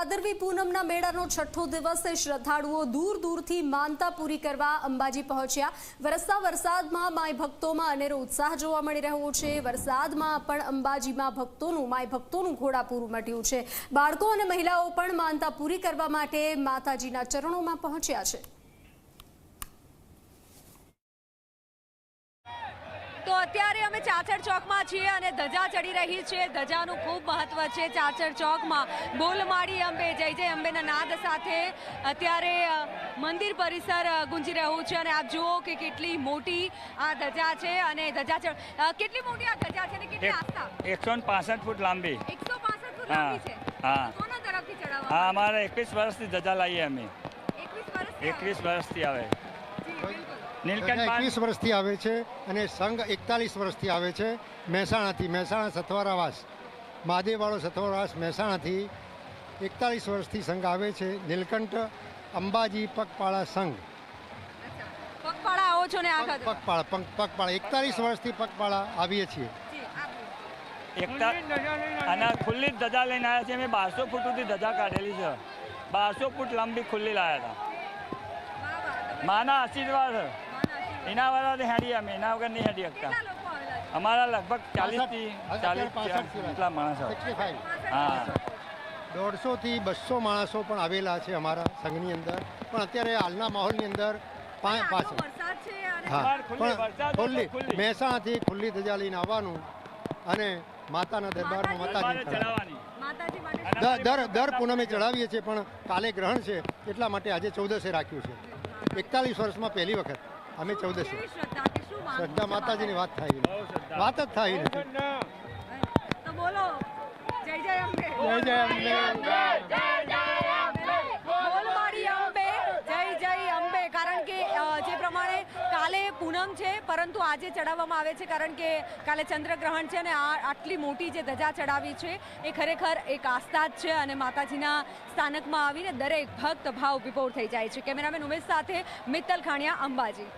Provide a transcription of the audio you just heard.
ભાદરવી પૂનમના મેળાનો છઠ્ઠો દિવસે શ્રદ્ધાળુઓ દૂર દૂરથી માનતા પૂરી કરવા અંબાજી પહોંચ્યા. વરસતા વરસાદમાં માય ભક્તોમાં અનેરો ઉત્સાહ જોવા મળી રહ્યો છે. વરસાદમાં પણ અંબાજીમાં ભક્તોનું, માય ભક્તોનું ઘોડાપૂરું મટ્યું છે. બાળકો અને મહિલાઓ પણ માનતા પૂરી કરવા માટે માતાજીના ચરણોમાં પહોંચ્યા છે. તો અત્યારે અમે ચાચર ચોકમાં છીએ અને ધજા ચડી રહી છે. ધજાનું ખૂબ મહત્વ છે ચાચર ચોકમાં. બોલમાળી અંબે જય જય અંબેના નાદ સાથે અત્યારે મંદિર પરિસર ગુંજી રહ્યું છે અને આપ જુઓ કે કેટલી મોટી આ ધજા છે અને ધજા ચડ કેટલી મોટી આ ધજા છે અને કેટલી આસ્થા? એકસો પાસઠ ફૂટ લાંબી. એકસો પાસઠ ફૂટ લાંબી છે? હા. અમારે એકવીસ વર્ષથી ધજા લાવીએ અમે. એકવીસ વર્ષ એકવીસ વર્ષથી આવે. નીલકંઠ એકવીસ વર્ષથી આવે છે અને સંઘ એકતાલીસ વર્ષથી આવે છે મહેસાણાથી મહેસાણા સથવારાવાસ. મહાદેવવાળો સથવારાવાસ મહેસાણાથી એકતાલીસ વર્ષથી સંઘ આવે છે. નીલકંઠ અંબાજી પગપાળા સંઘ. પગપાળા આવો છો ને આખા પગપાળા પગ પગપાળા. એકતાલીસ વર્ષથી પગપાળા આવીએ છીએ. એકતા અને ખુલ્લી જ ધજા લઈને આવ્યા છે અમે બારસો ફૂટ સુધી ધજા કાઢેલી છે. બારસો ફૂટ લાંબી ખુલ્લી લાવ્યા હતા. માના આશીર્વાદ. એના વગર હેડી અમે એના વગર નહીં હેડી શકતા અમારા લગભગ ચાલીસથી ચાલીસ. એટલા માણસો. હા દોઢસો હા. દોઢસોથી બસો માણસો પણ આવેલા છે અમારા સંઘની અંદર. પણ અત્યારે હાલના માહોલની અંદર પાછળ. વરસાદ છે અને હા. પણ ખુલ્લી. મહેસાણાથી ખુલ્લી ધજા લઈને આવવાનું અને માતાના દરબારમાં દરબારે માતાજી ચડાવવાની. દર દર પૂનમે ચડાવીએ છીએ પણ કાલે ગ્રહણ છે એટલા માટે આજે ચૌદસે રાખ્યું છે. એકતાલીસ વર્ષમાં પહેલી વખત. અમે ચૌદસે. શ્રદ્ધા માતાજીની વાત થાય. વાત જ થાય તો બોલો. જય જય અંબે. જય જય અંબે. બોલમાળી અંબે. જય જય અંબે. કારણ કે અ, જે પ્રમાણે કાલે પૂનમ છે પરંતુ આજે ચડાવવામાં આવે છે કારણ કે કાલે ચંદ્રગ્રહણ છે અને આ આટલી મોટી જે ધજા ચડાવી છે એ ખરેખર એક આસ્થા જ છે અને માતાજીના સ્થાનકમાં આવીને દરેક ભક્ત ભાવ વિભોર થઈ જાય છે. કેમેરામેન ઉમેશ સાથે મિત્તલ ખાણિયા અંબાજી.